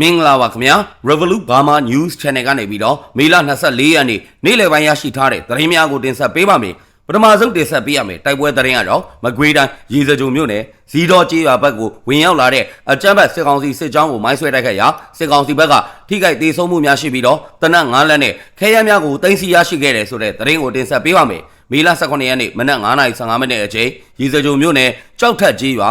မင်္ဂလာပါခင်ဗျာ Revolut Burma News Channel ကနေပြီးတော့မေလ24ရက်နေ့နေ့လယ်ပိုင်းရရှိထားတဲ့သတင်းများကိုတင်ဆက်ပေးပါမယ်ပထမဆုံးတင်ဆက်ပေးရမယ်တိုက်ပွဲသတင်းကတော့မကွေးတိုင်းရေစကြုံမြို့နယ်ဇီတော်ကျေးရွာဘက်ကိုဝင်ရောက်လာတဲ့အကြမ်းဖက်စစ်ကောင်စီစစ်ကြောင်းကိုမိုင်းဆွဲတိုက်ခိုက်ရာစစ်ကောင်စီဘက်ကထိခိုက်ဒေဆုံးမှုများရှိပြီးတော့တနက်9လက်နဲ့ခဲယမ်းများကိုတင်စီရရှိခဲ့တယ်ဆိုတဲ့သတင်းကိုတင်ဆက်ပေးပါမယ်မေလ18ရက်နေ့မနက်9:15မိနစ်အချိန်ရေစကြုံမြို့နယ်ကြောက်ထက်ကျေးရွာ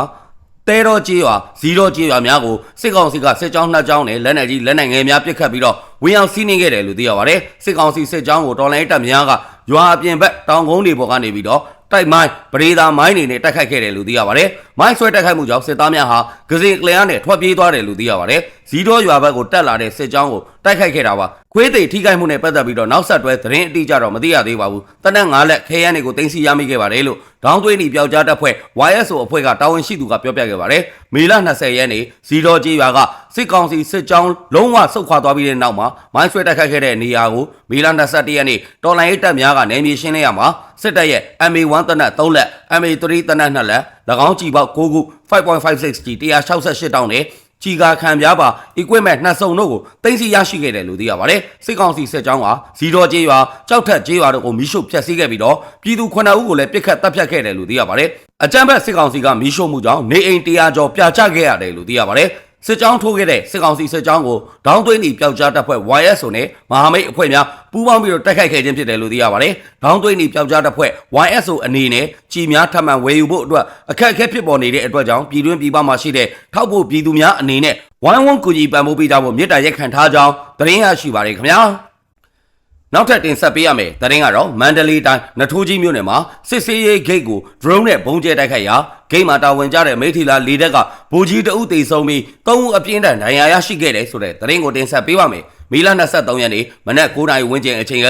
တဲတော်ကြီးရွာဇီတော်ကြီးရွာများကိုစစ်ကောင်စီကစစ်ကြောင်းနှစ်ကြောင်းနဲ့လက်နက်ကြီးလက်နက်ငယ်များပစ်ခတ်ပြီးတော့ဝင်အောင်စီးနှင်းခဲ့တယ်လို့သိရပါတယ်စစ်ကောင်စီစစ်ကြောင်းကိုတော်လိုင်းတပ်များကရွာအပြင်ဘက်တောင်ကုန်းတွေပေါ်ကနေပြီးတော့တိုက်မိုင်းပရိသာမိုင်းတွေနဲ့တိုက်ခိုက်ခဲ့တယ်လို့သိရပါတယ်မိုင်းဆွဲတိုက်ခိုက်မှုကြောင့်စစ်သားများဟာကစီကလျားနဲ့ထွက်ပြေးသွားတယ်လို့သိရပါတယ်ဇီတော်ရွာဘက်ကိုတက်လာတဲ့စစ်ကြောင်းကိုတိုက်ခိုက်ခဲ့တာပါ ခွေးသိထိခိုက်မှုနဲ့ပတ်သက်ပြီးတော့နောက်ဆက်တွဲသတင်းအတိအကျတော့မသိရသေးပါဘူးတနက်၅လက်ခဲယမ်းတွေကိုတင်စီရမိခဲ့ပါတယ်လို့ဒေါင်းသွေးနီပျောက်ကြားတပ်ဖွဲ့ YSO အဖွဲ့ကတာဝန်ရှိသူကပြောပြခဲ့ပါတယ်မေလ20ရက်နေ့ဇီတော်ကြီးရွာကစစ်ကောင်စီစစ်ကြောင်းလုံးဝဆုတ်ခွာသွားပြီးတဲ့နောက်မှာမိုင်းဆွဲတိုက်ခိုက်ခဲ့တဲ့နေရာကိုမေလ21ရက်နေ့တော်လိုင်းရေးတပ်များကနေမြေရှင်းလိုက်ရမှာစစ်တပ်ရဲ့ MA1 တနက်3လက် MA3 တနက်2လက်၎င်းကြည်ပေါက်6ခု 5.56G 168တောင်းနဲ့ ချီကာခံပြားပါ equipment နှစ်စုံတို့ကိုတင်စီရရှိခဲ့တယ်လို့သိရပါတယ်စစ်ကောင်စီစစ်ကြောင်းကဇီတော်ကျေးရွာကြောက်ထက်ကျေးရွာတို့ကိုမီးရှို့ဖျက်ဆီးခဲ့ပြီးတော့ပြည်သူ9ဦးကိုလည်းပြစ်ခတ်တပ်ဖြတ်ခဲ့တယ်လို့သိရပါတယ်အကြမ်းဖက်စစ်ကောင်စီကမီးရှို့မှုကြောင့်နေအိမ်100ကျော်ပြာချခဲ့ရတယ်လို့သိရပါတယ် စစ်ကြောင်းထိုးခဲ့တဲ့စစ်ကောင်စီစစ်ကြောင်းကိုဒေါင်းသွင်းဤပျောက်ကြားတပ်ဖွဲ့ YSO နဲ့မဟာမိတ်အဖွဲ့များပူးပေါင်းပြီးတော့တိုက်ခိုက်ခဲ့ခြင်းဖြစ်တယ်လို့သိရပါတယ်။ဒေါင်းသွင်းဤပျောက်ကြားတပ်ဖွဲ့ YSO အနေနဲ့ကြီးများထပ်မံဝယ်ယူဖို့အတွက်အခက်အခဲဖြစ်ပေါ်နေတဲ့အတွက်ကြောင့်ပြည်တွင်းပြည်ပမှာရှိတဲ့ထောက်ဖို့ပြည်သူများအနေနဲ့ဝိုင်းဝန်းကူညီပံ့ပိုးပေးကြဖို့မြစ်တာရက်ခံထားကြောင်းသတင်းရရှိပါတယ်ခင်ဗျာ။ နောက်ထပ်တင်ဆက်ပေးရမယ်။တရင်ကတော့မန္တလေးတိုင်းနထိုးကြီးမြို့နယ်မှာစစ်စေးရေးဂိတ်ကို drone နဲ့ပုံကျဲတိုက်ခိုက်ရာဂိတ်မှာတာဝန်ကျတဲ့မိထီလာလေတက်ကဘူကြီးတအုပ်တေဆုံးပြီး၃ဦးအပြင်းထန်ဒဏ်ရာရရှိခဲ့တယ်ဆိုတဲ့တရင်ကိုတင်ဆက်ပေးပါမယ်။မီလာ23ရက်နေ့မနက်9:00နာရီဝန်းကျင်အချိန်က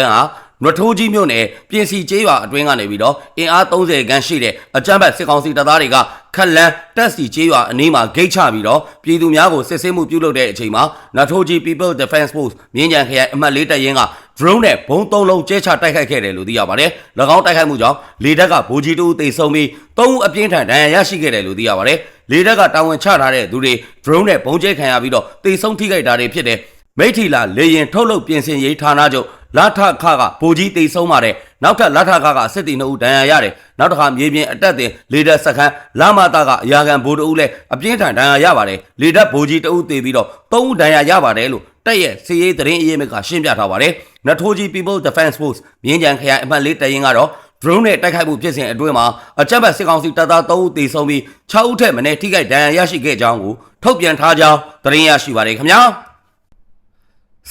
နထိုးကြီးမြို့နယ်ပြင်စီကျေးရွာအတွင်းကနေပြီးတော့အင်အား30ခန်းရှိတဲ့အကြမ်းဖက်စစ်ကောင်စီတပ်သားတွေကခက်လန်းတက်စီကျေးရွာအနီးမှာဂိတ်ချပြီးတော့ပြည်သူများကိုစစ်ဆေးမှုပြုလုပ်တဲ့အချိန်မှာနထိုးကြီး People Defense Force မြင်းကြံခရိုင်အမှတ်၄တပ်ရင်းက drone နဲ့ဘုံသုံးလုံးကျဲချတိုက်ခိုက်ခဲ့တယ်လို့သိရပါတယ်။၎င်းတိုက်ခိုက်မှုကြောင့်လေတပ်ကဗိုလ်ကြီးတူတေဆုံးပြီး၃ဦးအပြင်းထန်ဒဏ်ရာရရှိခဲ့တယ်လို့သိရပါတယ်။လေတပ်ကတာဝန်ချထားတဲ့သူတွေ drone နဲ့ဘုံကျဲခံရပြီးတော့တေဆုံးထိခိုက်တာတွေဖြစ်တယ်။မိထီလာလေရင်ထုတ်လုပ်ပြင်ဆင်ရေးဌာနချုပ် လာထခကဗိုလ်ကြီးတေဆုံးပါတယ်နောက်ထပ်လာထခကအစစ်တီနှုတ်ဒဏ်ရာရတယ်နောက်တစ်ခါမြေပြင်အတက်တင်လေတပ်စခန်းလာမတာကအရာခံဗိုလ်တဦးလည်းအပြင်းထန်ဒဏ်ရာရပါတယ်လေတပ်ဗိုလ်ကြီးတဦးတေပြီးတော့၃ဦးဒဏ်ရာရပါတယ်လို့တက်ရဲ့စီရေးသတင်းအရေးမြစ်ကရှင်းပြထားပါတယ်နထိုးကြီး People Defense Force မြင်းကြံခရိုင်အမှတ်၄တရင်ကတော့ drone နဲ့တိုက်ခိုက်မှုဖြစ်စဉ်အတွင်းမှာအကြမ်းဖက်စစ်ကောင်စီတပ်သား3ဦးတေဆုံးပြီး6ဦးထက်မနည်းထိခိုက်ဒဏ်ရာရရှိခဲ့ကြောင်းကိုထုတ်ပြန်ထားကြောင်းသတင်းရရှိပါတယ်ခင်ဗျာ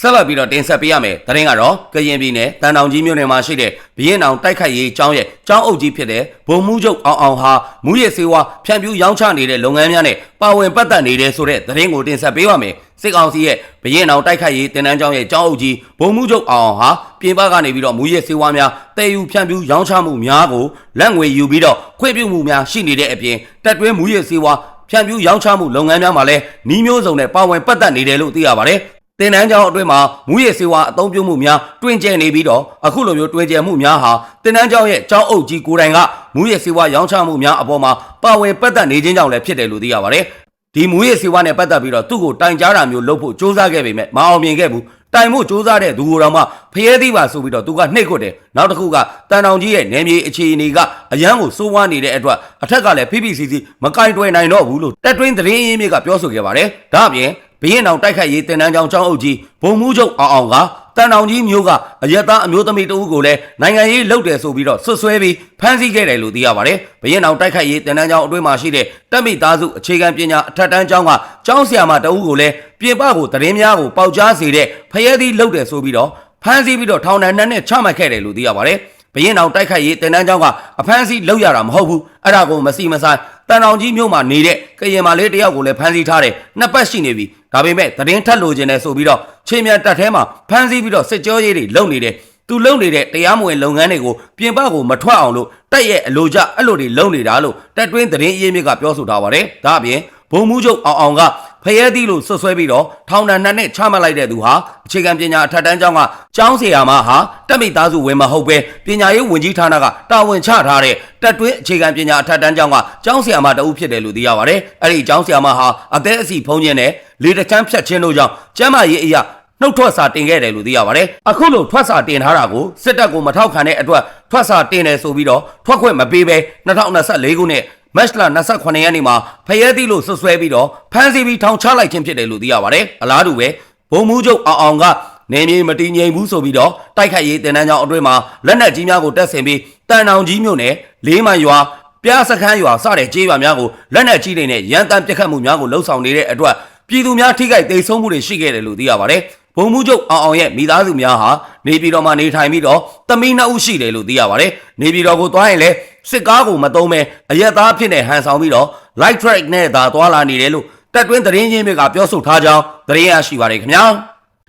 ဆက်လက်ပြီးတော့တင်ဆက်ပေးရမယ်။သတင်းကတော့ကရင်ပြည်နယ်တန်တောင်ကြီးမြို့နယ်မှာရှိတဲ့ဘရင်အောင်တိုက်ခိုက်ရေးကျောင်းရဲ့ကျောင်းအုပ်ကြီးဖြစ်တဲ့ဗိုလ်မှူးချုပ်အောင်အောင်ဟာမူရည်စေဝါဖြန့်ဖြူးရောင်းချနေတဲ့လုပ်ငန်းများနဲ့ပါဝင်ပတ်သက်နေတဲ့ဆိုတဲ့သတင်းကိုတင်ဆက်ပေးပါမယ်။စစ်ကောင်စီရဲ့ဘရင်အောင်တိုက်ခိုက်ရေးတင်နန်းကျောင်းရဲ့ကျောင်းအုပ်ကြီးဗိုလ်မှူးချုပ်အောင်အောင်ဟာပြင်ပကနေပြီးတော့မူရည်စေဝါများတည်ယူဖြန့်ဖြူးရောင်းချမှုများကိုလက်ငွေယူပြီးတော့ခွင့်ပြုမှုများရှိနေတဲ့အပြင်တက်တွင်းမူရည်စေဝါဖြန့်ဖြူးရောင်းချမှုလုပ်ငန်းများမှာလည်းနှီးမျိုးစုံနဲ့ပါဝင်ပတ်သက်နေတယ်လို့သိရပါတယ်။ တင်နန်းကျောင်းအတွင်းမှာမူရည်စေဝါအသုံးပြုမှုများတွင်ကျယ်နေပြီးတော့အခုလိုမျိုးတွင်ကျယ်မှုများဟာတင်နန်းကျောင်းရဲ့ကျောင်းအုပ်ကြီးကိုယ်တိုင်ကမူရည်စေဝါရောင်းချမှုများအပေါ်မှာပါဝင်ပတ်သက်နေခြင်းကြောင့်လည်းဖြစ်တယ်လို့သိရပါတယ်။ဒီမူရည်စေဝါနဲ့ပတ်သက်ပြီးတော့သူ့ကိုတိုင်ကြားတာမျိုးလုပ်ဖို့စ조사ခဲ့ပေမဲ့မအောင်မြင်ခဲ့ဘူး။တိုင်ဖို့စ조사တဲ့သူကိုယ်တော်မှဖျဲသီးပါဆိုပြီးတော့သူကနှိတ်ခွတ်တယ်။နောက်တစ်ခုကတန်တောင်ကြီးရဲ့နေမြေအခြေအနေကအရန်ကိုစိုးဝါးနေတဲ့အတွက်အထက်ကလည်းဖိဖိစီစီမကင်တွယ်နိုင်တော့ဘူးလို့တက်တွင်းသတင်းရင်းမြစ်ကပြောဆိုခဲ့ပါတယ်။ဒါ့အပြင် ဘရင်အောင်တိုက်ခိုက်ရေးတင်နန်းကြောင်ကျောင်းအုပ်ကြီးဘုံမှုချုပ်အောင်အောင်ကတန်တောင်ကြီးမျိုးကအယက်သားအမျိုးသမီးတဦးကိုလည်းနိုင်ငံရေးလှုပ်တယ်ဆိုပြီးတော့ဆွဆွဲပြီးဖမ်းဆီးခဲ့တယ်လို့သိရပါတယ်။ဘရင်အောင်တိုက်ခိုက်ရေးတင်နန်းကျောင်းအတွင်းမှာရှိတဲ့တက်မိသားစုအခြေခံပညာအထက်တန်းကျောင်းကကျောင်းဆရာမတဦးကိုလည်းပြင်ပကိုသတင်းများကိုပေါက်ကြားစေတဲ့ဖျဲသီးလှုပ်တယ်ဆိုပြီးတော့ဖမ်းဆီးပြီးတော့ထောင်ဒဏ်နဲ့ချမှတ်ခဲ့တယ်လို့သိရပါတယ်။ဘရင်အောင်တိုက်ခိုက်ရေးတင်နန်းကျောင်းကအဖမ်းဆီးလုပ်ရတာမဟုတ်ဘူး။အဲ့ဒါကိုမစီမဆိုင် တန်တောင်ကြီးမြို့မှာနေတဲ့ကရင်မလေးတယောက်ကိုလည်းဖမ်းဆီးထားတယ်နှစ်ပတ်ရှိနေပြီဒါပေမဲ့သတင်းထက်လိုချင်တယ်ဆိုပြီးတော့ချင်းမြန်တက်ထဲမှာဖမ်းဆီးပြီးတော့စစ်ကြောရေးတွေလုပ်နေတယ်သူလုပ်နေတဲ့တရားမဝင်လုပ်ငန်းတွေကိုပြင်ပကိုမထွက်အောင်လို့တက်ရဲ့အလိုကျအဲ့လိုတွေလုပ်နေတာလို့တက်တွင်းသတင်းအရေးမြစ်ကပြောဆိုထားပါတယ်ဒါအပြင်ဘုံမှုချုပ်အောင်အောင်က ဖယဲသီးလို့ဆွဆွဲပြီးတော့ထောင်ဒဏ်နှစ်နှစ်ချမှတ်လိုက်တဲ့သူဟာအခြေခံပညာအထက်တန်းကျောင်းကကျောင်းဆရာမဟာတက်မိသားစုဝင်မဟုတ်ပဲပညာရေးဝန်ကြီးဌာနကတာဝန်ချထားတဲ့တက်တွင်းအခြေခံပညာအထက်တန်းကျောင်းကကျောင်းဆရာမတအုပ်ဖြစ်တယ်လို့သိရပါတယ်အဲ့ဒီကျောင်းဆရာမဟာအသက်အစီဖုံးခြင်းနဲ့လေတချမ်းဖြတ်ခြင်းတို့ကြောင့်ကျမ်းမာရေးအရာနှုတ်ထွက်စာတင်ခဲ့တယ်လို့သိရပါတယ်။အခုလိုထွက်စာတင်ထားတာကိုစစ်တပ်ကမထောက်ခံတဲ့အတွက်ထွက်စာတင်တယ်ဆိုပြီးတော့ထွက်ခွင့်မပေးဘဲ2024ခုနှစ် မတ်လ28ရက်နေ့မှာဖရဲသီးလို့ဆွဆွဲပြီးတော့ဖမ်းဆီးပြီးထောင်ချလိုက်ခြင်းဖြစ်တယ်လို့သိရပါတယ်။အလားတူပဲဘုံမှုချုပ်အောင်အောင်ကနေမြေမတည်ငြိမ်ဘူးဆိုပြီးတော့တိုက်ခိုက်ရေးတင်တန်းကြောင်အတွင်းမှာလက်နက်ကြီးများကိုတပ်ဆင်ပြီးတန်တောင်ကြီးမြို့နယ်လေးမန်ရွာပြားစခန်းရွာစတဲ့ကြေးရွာများကိုလက်နက်ကြီးတွေနဲ့ရန်တမ်းပစ်ခတ်မှုများကိုလှုံ့ဆော်နေတဲ့အတွက်ပြည်သူများထိခိုက်ဒေဆုံးမှုတွေရှိခဲ့တယ်လို့သိရပါတယ်။ ဘုံမှုချုပ်အောင်အောင်ရဲ့မိသားစုများဟာနေပြည်တော်မှာနေထိုင်ပြီးတော့တမီးနှစ်ဦးရှိတယ်လို့သိရပါတယ်။နေပြည်တော်ကိုသွားရင်လည်းစစ်ကားကိုမသုံးပဲအရက်သားဖြစ်နေဟန်ဆောင်ပြီးတော့ light track နဲ့သာသွားလာနေတယ်လို့တက်တွင်းသတင်းရင်းမြစ်ကပြောဆိုထားကြောင်းသတင်းရရှိပါတယ်ခင်ဗျာ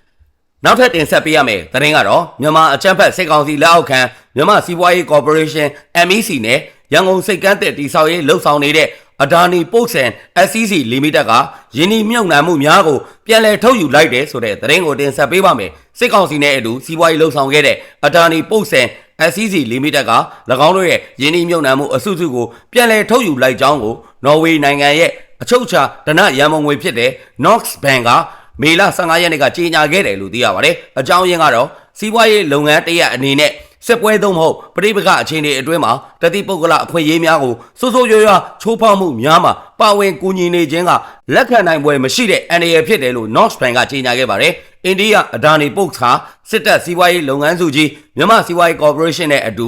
။နောက်ထပ်တင်ဆက်ပေးရမယ်သတင်းကတော့မြန်မာအကြံဖက်စစ်ကောင်စီလက်အောက်ခံမြန်မာစီးပွားရေးကော်ပိုရေးရှင်း MEC နဲ့ရန်ကုန်စိတ်ကမ်းတဲ့တီဆောက်ရေးလှုပ်ဆောင်နေတဲ့ အဒါနီပုတ်ဆန် SCC Limited ကယင်းဒီမြုပ်နှံမှုများကိုပြန်လည်ထုတ်ယူလိုက်တယ်ဆိုတဲ့သတင်းကိုတင်ဆက်ပေးပါမယ်စစ်ကောင်စီနဲ့အတူစီးပွားရေးလှုပ်ဆောင်ခဲ့တဲ့အဒါနီပုတ်ဆန် SCC Limited က၎င်းတို့ရဲ့ယင်းဒီမြုပ်နှံမှုအစုစုကိုပြန်လည်ထုတ်ယူလိုက်ကြောင်းကိုနော်ဝေနိုင်ငံရဲ့အချုပ်အခြာဒဏရန်မုံငွေဖြစ်တဲ့ Knox Bank ကမေလ15ရက်နေ့ကကြေညာခဲ့တယ်လို့သိရပါတယ်။အကြောင်းရင်းကတော့စီးပွားရေးလုပ်ငန်းတရက်အနေနဲ့ စစ်ပွဲသုံးမဟုတ်ပဋိပက္ခအခြေအနေအတွင်းမှာတတိပုဂ္ဂလအခွင့်အရေးများကိုစိုးစိုးရွားရွားချိုးဖောက်မှုများမှာပါဝင်ကူညီနေခြင်းကလက်ခံနိုင်ပွဲမရှိတဲ့ NAL ဖြစ်တယ်လို့ North Bank ကကြေညာခဲ့ပါတယ်။အိန္ဒိယအဒါနီပုတ်ခါစစ်တပ်စီးပွားရေးလုပ်ငန်းစုကြီးမြန်မာစီးပွားရေးကော်ပိုရေးရှင်းနဲ့အတူ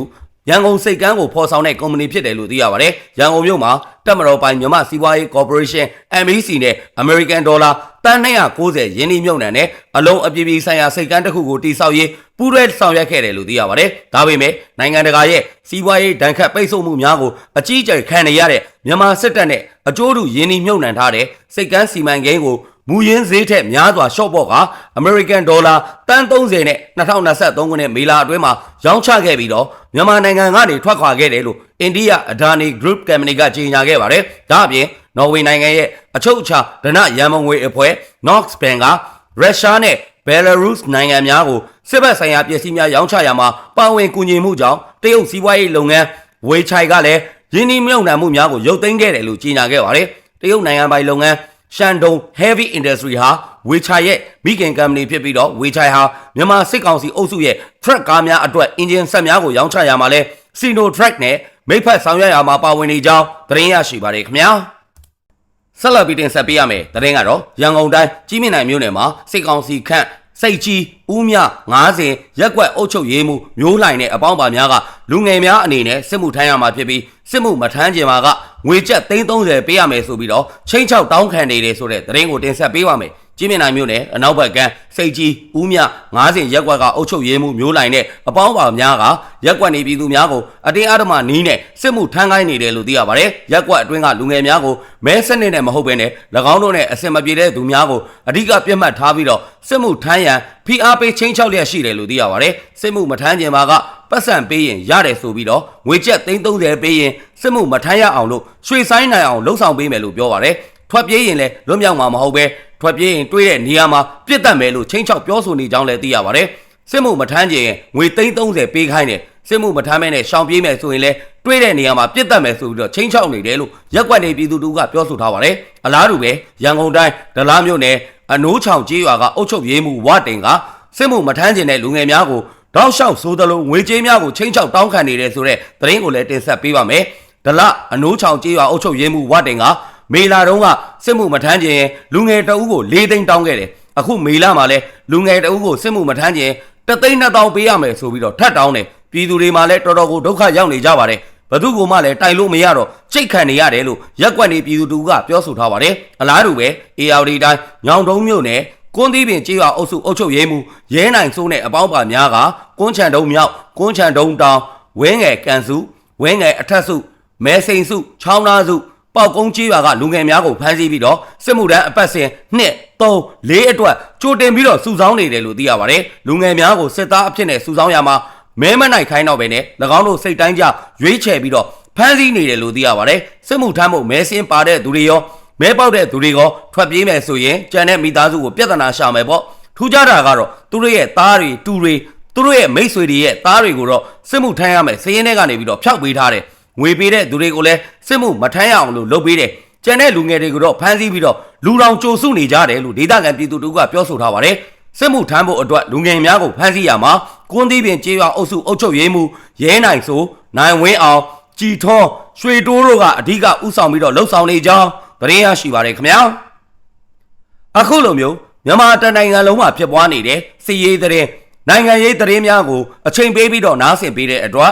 ရန်ကုန်စိတ်ကမ်းကိုဖော်ဆောင်တဲ့ကုမ္ပဏီဖြစ်တယ်လို့သိရပါတယ်။ရန်ကုန်မြို့မှာတက်မတော်ပိုင်မြန်မာစီးပွားရေးကော်ပိုရေးရှင်း MEC နဲ့ American Dollar တန်290ရင်းနှီးမြှုပ်နှံတဲ့အလုံးအပြည့်ပြည့်ဆိုင်ရာစိတ်ကမ်းတစ်ခုကိုတိစောက်ရေးပူးရဲဆောင်ရွက်ခဲ့တယ်လို့သိရပါတယ်။ဒါပေမဲ့နိုင်ငံတကာရဲ့စီးပွားရေးဒဏ်ခတ်ပိတ်ဆို့မှုများကိုအကြီးအကျယ်ခံနေရတဲ့မြန်မာစစ်တပ်နဲ့အကျိုးတူရင်းနှီးမြှုပ်နှံထားတဲ့စိတ်ကမ်းစီမံကိန်းကို မူရင်းဈေးထက်များစွာရှော့ပေါ့က American Dollar တန်30နဲ့2023ခုနှစ်မေလအတွင်းမှာရောင်းချခဲ့ပြီးတော့မြန်မာနိုင်ငံကနေထွက်ခွာခဲ့တယ်လို့အိန္ဒိယ Adani Group Company ကကြေညာခဲ့ပါတယ်။ဒါအပြင်နော်ဝေနိုင်ငံရဲ့အချုပ်အခြာဒဏရန်မုံငွေအဖွဲ့ Knox Bank ကရုရှားနဲ့ဘယ်လာရုစ်နိုင်ငံများကိုစစ်ဘက်ဆိုင်ရာပစ္စည်းများရောင်းချရာမှာပါဝင်ကူညီမှုကြောင့်တရုတ်စီးပွားရေးလုပ်ငန်းဝေချိုင်ကလည်းယင်းဒီမြုံနှံမှုများကိုရုပ်သိမ်းခဲ့တယ်လို့ကြေညာခဲ့ပါတယ်။တရုတ်နိုင်ငံပိုင်လုပ်ငန်း ရှန်ဒုံ Heavy Industry ဟာဝေချိုင်ရဲ့မိခင်ကုမ္ပဏီဖြစ်ပြီးတော့ဝေချိုင်ဟာမြန်မာစစ်ကောင်စီအုပ်စုရဲ့ truck ကားများအတွက်အင်ဂျင်ဆက်များကိုရောင်းချရာမှာလဲ Sino Truck နဲ့မိဖက်ဆောင်ရွက်ရာမှာပါဝင်နေကြောင်းသတင်းရရှိပါတယ်ခင်ဗျာ။ဆက်လက်ပြီးတင်ဆက်ပေးရမယ်။သတင်းကတော့ရန်ကုန်တိုင်းကြီးမြင့်နိုင်မြို့နယ်မှာစစ်ကောင်စီခန့် စိတ်ကြီးဦးမြ90ရက်ကွက်အုပ်ချုပ်ရေးမှုမျိုးလှိုင်နဲ့အပေါင်းပါများကလူငယ်များအနေနဲ့စစ်မှုထမ်းရမှာဖြစ်ပြီးစစ်မှုမထမ်းကျင်မှာကငွေကျပ်330ပေးရမယ်ဆိုပြီးတော့ချင်းချောက်တောင်းခံနေတယ်ဆိုတဲ့သတင်းကိုတင်ဆက်ပေးပါမယ်။ ကြီးမြင့်နိုင်မြို့နယ်အနောက်ဘက်ကစိတ်ကြီးဦးမြ90ရက်ကွက်ကအုပ်ချုပ်ရေးမှုမျိုးလှိုင်နဲ့အပေါင်းပါများကရက်ကွက်နေပြည်သူများကိုအတင်းအဓမ္မနီးနဲ့စစ်မှုထမ်းခိုင်းနေတယ်လို့သိရပါတယ်။ရက်ကွက်အတွင်းကလူငယ်များကိုမဲစနစ်နဲ့မဟုတ်ဘဲနဲ့၎င်းတို့နဲ့အစင်မပြေတဲ့သူများကိုအဓိကပြတ်မှတ်ထားပြီးတော့စစ်မှုထမ်းရန်ဖိအားပေးချင်းချောက်လျက်ရှိတယ်လို့သိရပါတယ်။စစ်မှုမထမ်းခြင်းမှာကပတ်စံပေးရင်ရတယ်ဆိုပြီးတော့ငွေကျပ်330ပေးရင်စစ်မှုမထမ်းရအောင်လို့ရွှေဆိုင်နိုင်အောင်လှုံ့ဆော်ပေးမယ်လို့ပြောပါတယ်။ထွက်ပြေးရင်လည်းလွတ်မြောက်မှာမဟုတ်ပဲ ထွက်ပြေးရင်တွေးတဲ့နေရာမှာပြစ်တတ်မယ်လို့ချင်းချောက်ပြောဆိုနေကြောင်းလည်းသိရပါတယ်။စစ်မှုမထမ်းခြင်းငွေ330ပေးခိုင်းတယ်စစ်မှုမထမ်းမဲနဲ့ရှောင်ပြေးမယ်ဆိုရင်လည်းတွေးတဲ့နေရာမှာပြစ်တတ်မယ်ဆိုပြီးတော့ချင်းချောက်နေတယ်လို့ရက်ကွက်နေပြည်သူတို့ကပြောဆိုထားပါတယ်။အလားတူပဲရန်ကုန်တိုင်းဒလားမြို့နယ်အနိုးချောင်ကျေးရွာကအုပ်ချုပ်ရေးမှုဝတင်ကစစ်မှုမထမ်းခြင်းတဲ့လူငယ်များကိုတောက်လျှောက်ဆိုးသလိုငွေကြေးများကိုချင်းချောက်တောင်းခံနေတယ်ဆိုတဲ့သတင်းကိုလည်းတင်ဆက်ပေးပါမယ်။ဒလအနိုးချောင်ကျေးရွာအုပ်ချုပ်ရေးမှုဝတင်က မေလာတုန်းကစစ်မှုမထမ်းခြင်းလူငယ်တအုပ်ကို၄သိန်းတောင်းခဲ့တယ်။အခုမေလာမှာလဲလူငယ်တအုပ်ကိုစစ်မှုမထမ်းခြင်းတသိန်းနှစ်တောင်းပေးရမယ်ဆိုပြီးတော့ထပ်တောင်းတယ်။ပြည်သူတွေမှာလည်းတော်တော်ကိုဒုက္ခရောက်နေကြပါတယ်။ဘသူကမှလည်းတိုင်လို့မရတော့ချိတ်ခံနေရတယ်လို့ရက်ကွက်နေပြည်သူတူကပြောဆိုထားပါတယ်။အလားတူပဲ ARD တိုင်းညောင်တုံးမြို့နယ်ကွန်းသီးပင်ကြေးရွာအုပ်စုအုပ်ချုပ်ရေးမှူးရဲနိုင်စိုးနဲ့အပေါင်းပါများကကွန်းချန်တုံးမြောက်ကွန်းချန်တုံးတောင်ဝင်းငယ်ကန်စုဝင်းငယ်အထက်စုမဲစိန်စုချောင်းသားစု ပေါက်ကုန်းကြေးရွာကလူငယ်များကိုဖမ်းဆီးပြီးတော့စစ်မှုထမ်းအပတ်စဉ်2 3 4အတွက်ကြိုတင်ပြီးတော့စုဆောင်းနေတယ်လို့သိရပါတယ်လူငယ်များကိုစစ်သားအဖြစ်နဲ့စုဆောင်းရမှာမဲမနိုင်ခိုင်းတော့ပဲနဲ့၎င်းတို့စိတ်တိုင်းကြရွေးချယ်ပြီးတော့ဖမ်းဆီးနေတယ်လို့သိရပါတယ်စစ်မှုထမ်းဖို့မဲစင်းပါတဲ့သူတွေရောမဲပေါက်တဲ့သူတွေကထွက်ပြေးမယ်ဆိုရင်ကြံတဲ့မိသားစုကိုပြဿနာရှာမယ်ပေါ့ထူးခြားတာကတော့သူတို့ရဲ့သားတွေတူတွေသူတို့ရဲ့မိတ်ဆွေတွေရဲ့သားတွေကိုတော့စစ်မှုထမ်းရမယ်စည်ရင်းထဲကနေပြီးတော့ဖျောက်ပေးထားတယ် ငွေပေးတဲ့သူတွေကိုလည်းစစ်မှုမထမ်းရအောင်လို့လုပ်ပေးတယ်ကြံတဲ့လူငယ်တွေကိုတော့ဖမ်းဆီးပြီးတော့လူတောင်ကြိုစုနေကြတယ်လို့ဒေသခံပြည်သူတို့ကပြောဆိုထားပါတယ်စစ်မှုထမ်းဖို့အတွက်လူငယ်များကိုဖမ်းဆီးရမှာကွန်းသီးပင်ကျေးရွာအုပ်စုအုပ်ချုပ်ရေးမှူးရဲနိုင်ဆိုနိုင်ဝင်းအောင်ကြည်ထွန်းရွှေတိုးတို့ကအဓိကဥဆောင်ပြီးတော့လှုပ်ဆောင်နေကြောင်းသတင်းရရှိပါတယ်ခင်ဗျာအခုလိုမျိုးမြန်မာတနိုင်ငံလုံးမှာဖြစ်ပွားနေတဲ့စီးရေးသတင်းနိုင်ငံရေးသတင်းများကိုအချိန်ပေးပြီးတော့နားဆင်ပေးတဲ့အတွက်